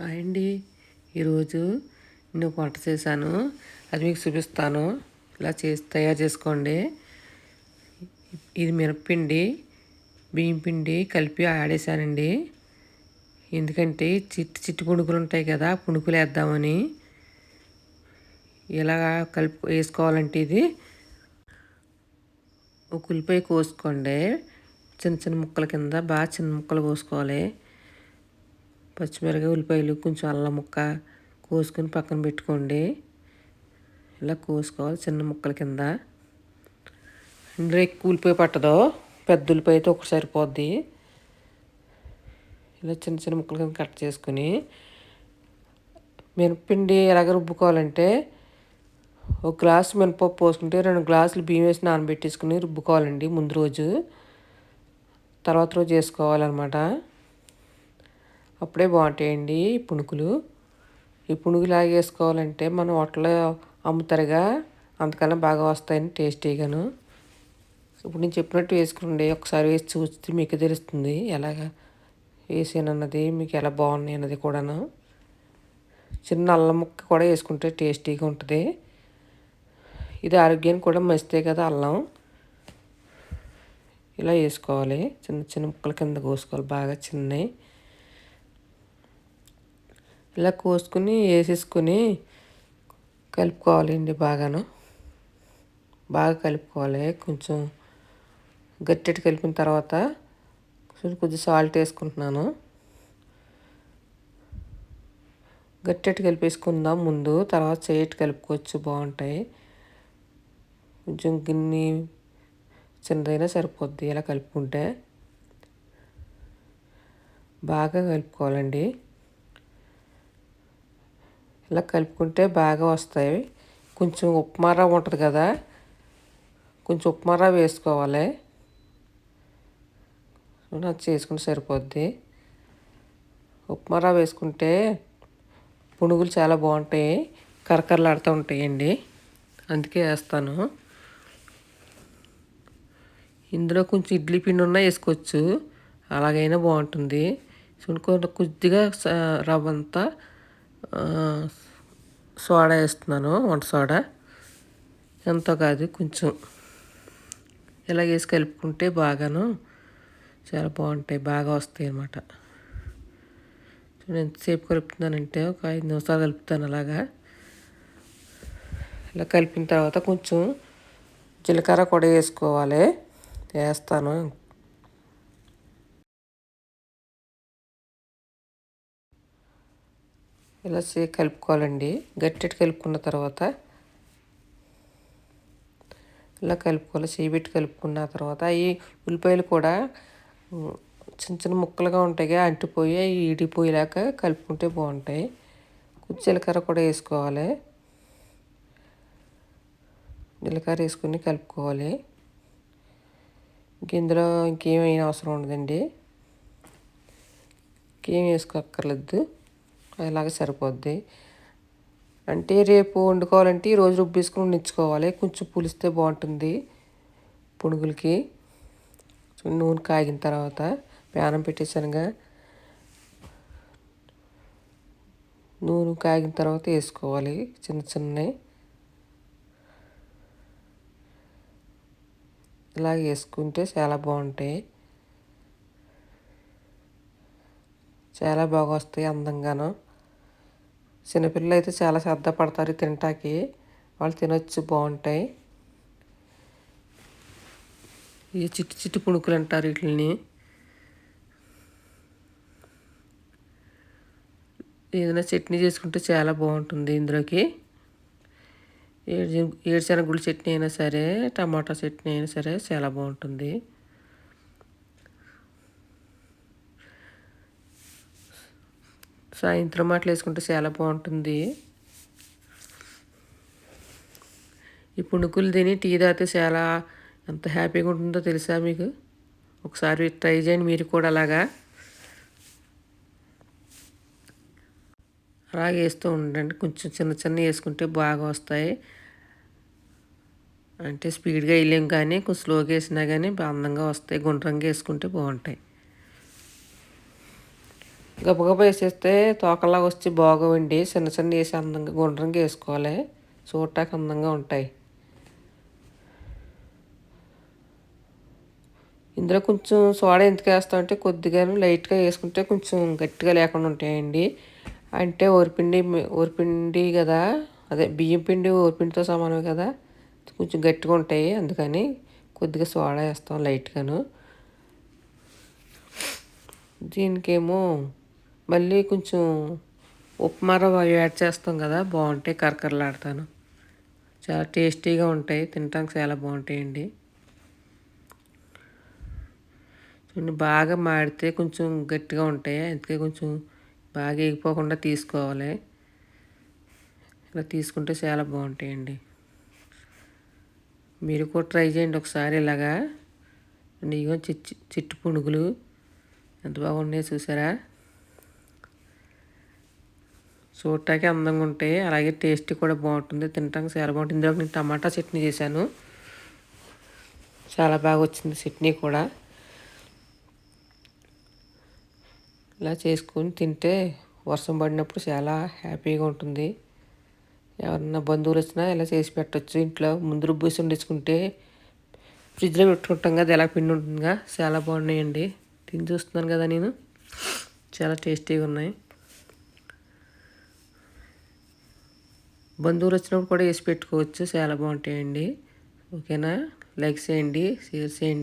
Hi అండి ఈరోజు నేను వంట చేశాను. అది మీకు చూపిస్తాను. ఇలా చేసి తయారు చేసుకోండి. ఇది మినప్పిండి బియ్యం పిండి కలిపి ఆడేసానండి ఎందుకంటే చిట్టి చిట్టి పుణుకులు ఉంటాయి కదా పుణుకులు వేద్దామని. ఇలా కలిపి వేసుకోవాలంటే ఇది ఒక ఉల్లిపాయ కోసుకోండి. చిన్న చిన్న ముక్కల కింద బాగా చిన్న ముక్కలు కోసుకోవాలి. పచ్చిమిరపకాయ ఉల్లిపాయలు కొంచెం అల్లం ముక్క కోసుకొని పక్కన పెట్టుకోండి. ఇలా కోసుకోవాలి చిన్న ముక్కల కింద. ఇందులో ఎక్కువ ఉల్లిపాయ పట్టదు. పెద్ద ఉల్లిపాయ అయితే ఒకటి సరిపోద్ది. ఇలా చిన్న చిన్న ముక్కల కింద కట్ చేసుకుని మినపిండి ఎలాగ రుబ్బుకోవాలంటే ఒక గ్లాసు మినపప్పు పోసుకుంటే రెండు గ్లాసులు బియ్యం వేసి నానబెట్టేసుకుని రుబ్బుకోవాలండి ముందు రోజు. తర్వాత రోజు చేసుకోవాలన్నమాట అప్పుడే బాగుంటాయండి ఈ పుణుకులు. ఈ పునుగులు వేసుకోవాలంటే మనం హోటల్లో అమ్ముతారుగా అంతకన్నా బాగా వస్తాయని టేస్టీగాను ఇప్పుడు నేను చెప్పినట్టు వేసుకునండి ఒకసారి వేసి చూస్తే మీకు తెలుస్తుంది ఎలాగా వేసానన్నది మీకు ఎలా బాగున్నాయి అన్నది కూడాను. చిన్న అల్లం ముక్క కూడా వేసుకుంటే టేస్టీగా ఉంటుంది. ఇది ఆరోగ్యానికి కూడా మంచిదే కదా అల్లం. ఇలా వేసుకోవాలి చిన్న చిన్న ముక్కల కింద కోసుకోవాలి బాగా చిన్నవి. ఇలా కోసుకుని వేసేసుకొని కలుపుకోవాలండి బాగాను. బాగా కలుపుకోవాలి. కొంచెం గట్టిటి కలిపిన తర్వాత కొంచెం సాల్ట్ వేసుకుంటున్నాను. గట్టెట్టు కలిపేసుకుందాం ముందు. తర్వాత చేయటి కలుపుకోవచ్చు. బాగుంటాయి. కొంచెం గిన్నె చిన్నదైనా సరిపోద్ది. ఇలా కలుపుకుంటే బాగా కలుపుకోవాలండి. ఇలా కలుపుకుంటే బాగా వస్తాయి. కొంచెం ఉప్మా రవ్వ ఉంటుంది కదా కొంచెం ఉప్మా రవ్వ వేసుకోవాలి. అది చేసుకుంటే సరిపోద్ది. ఉప్మా రవ్వ వేసుకుంటే పునుగులు చాలా బాగుంటాయి కరకరలాడుతూ ఉంటాయండి. అందుకే వేస్తాను. ఇందులో కొంచెం ఇడ్లీ పిండి ఉన్నా వేసుకోవచ్చు. అలాగైనా బాగుంటుంది. కొద్దిగా రవ్వ అంతా సోడా వేస్తున్నాను వంట సోడా. ఎంతో కాదు కొంచెం. ఇలా వేసి కలుపుకుంటే బాగాను చాలా బాగుంటాయి బాగా వస్తాయి అన్నమాట. నేను ఎంతసేపు కలుపుతున్నానంటే ఒక ఐదు నిమిషాలు కలుపుతాను అలాగా. ఇలా కలిపిన తర్వాత కొంచెం జీలకర్ర కూడా వేసుకోవాలి. వేస్తాను ఇలా సే కలుపుకోవాలండి. గట్టి కలుపుకున్న తర్వాత ఇలా కలుపుకోవాలి. చేపెట్టి కలుపుకున్న తర్వాత ఈ ఉల్లిపాయలు కూడా చిన్న చిన్న ముక్కలుగా ఉంటాయి అంటిపోయి అవి ఈడిపోయేలాగా కలుపుకుంటే బాగుంటాయి. జీలకర్ర కూడా వేసుకోవాలి. జీలకర్ర వేసుకుని కలుపుకోవాలి. ఇంక ఇందులో ఇంకేమైనా అవసరం ఉండదండి. ఇంకేం వేసుకోక్కర్లేదు. అలాగే సరిపోద్ది? అంటే రేపు వండుకోవాలంటే ఈరోజు రుబ్బేసుకుని ఉండించుకోవాలి కొంచెం పులిస్తే బాగుంటుంది పునుగులకి. నూనె కాగిన తర్వాత ప్యానం పెట్టేసానుగా నూనె కాగిన తర్వాత వేసుకోవాలి చిన్న చిన్నవి. ఇలా వేసుకుంటే చాలా బాగుంటాయి. చాలా బాగా వస్తాయి అందంగాను. చిన్నపిల్లలు అయితే చాలా శ్రద్ధ పడతారు తింటాకి వాళ్ళు తినొచ్చు బాగుంటాయి. ఈ చిట్టి చిట్టి పుణుకులు అంటారు వీటిని ఏదైనా చట్నీ చేసుకుంటే చాలా బాగుంటుంది ఇందులోకి. ఏడు ఏడుశనగుళ్ళు చట్నీ అయినా సరే టమాటా చట్నీ అయినా సరే చాలా బాగుంటుంది. సాయంత్రం అట్లా వేసుకుంటే చాలా బాగుంటుంది. ఈ పుణుకులు తిని టీ తాగితే చాలా ఎంత హ్యాపీగా ఉంటుందో తెలుసా మీకు? ఒకసారి ట్రై చేయండి మీరు కూడా అలాగా. అలాగే వేస్తూ ఉండండి. కొంచెం చిన్న చిన్న వేసుకుంటే బాగా వస్తాయి. అంటే స్పీడ్గా వేయలేం కానీ కొంచెం స్లోగా వేసినా కానీ అందంగా వస్తాయి. గుండ్రంగా వేసుకుంటే బాగుంటాయి. గబగబ వేసేస్తే తోకలా వచ్చి బాగోవండి. చిన్న చిన్న వేసి అందంగా గుండ్రంగా వేసుకోవాలి. చూడటానికి అందంగా ఉంటాయి. ఇందులో కొంచెం సోడా ఎందుకు వేస్తామంటే కొద్దిగా లైట్గా వేసుకుంటే కొంచెం గట్టిగా లేకుండా ఉంటాయండి. అంటే ఓరిపిండి ఓరిపిండి కదా? అదే బియ్యం పిండి ఓరిపిండితో సమానమే కదా? కొంచెం గట్టిగా ఉంటాయి అందుకని కొద్దిగా సోడా వేస్తాం లైట్గాను. దీనికేమో మళ్ళీ కొంచెం ఉప్మా రవ్వ యాడ్ చేస్తాం కదా బాగుంటాయి. కరకరలాడతాను. చాలా టేస్టీగా ఉంటాయి. తినటానికి చాలా బాగుంటాయండి. చూడండి బాగా మాడితే కొంచెం గట్టిగా ఉంటాయి. అందుకే కొంచెం బాగా ఎగిపోకుండా తీసుకోవాలి. ఇలా తీసుకుంటే చాలా బాగుంటాయండి. మీరు కూడా ట్రై చేయండి ఒకసారి ఇలాగా. ఇగో చిట్టి చిట్టు పునుగులు. ఎంత బాగున్నాయో చూసారా? చూడటానికి అందంగా ఉంటాయి అలాగే టేస్ట్ కూడా బాగుంటుంది. తినటానికి చాలా బాగుంటుంది. ఇందులో నేను టమాటా చట్నీ చేశాను. చాలా బాగా వచ్చింది చట్నీ కూడా. ఇలా చేసుకొని తింటే వర్షం పడినప్పుడు చాలా హ్యాపీగా ఉంటుంది. ఎవరన్నా బంధువులు వచ్చినా ఇలా చేసి పెట్టచ్చు. ఇంట్లో ముందు రుబ్బేసి వండించుకుంటే ఫ్రిడ్జ్లో పెట్టుకుంటాం కదా ఎలా పిండి ఉంటుందిగా. చాలా బాగున్నాయండి. తిని చూస్తున్నాను కదా నేను. చాలా టేస్టీగా ఉన్నాయి. బంధువులు వచ్చినప్పుడు కూడా వేసి పెట్టుకోవచ్చు. చాలా బాగుంటాయండి. ఓకేనా? లైక్ చేయండి షేర్ చేయండి.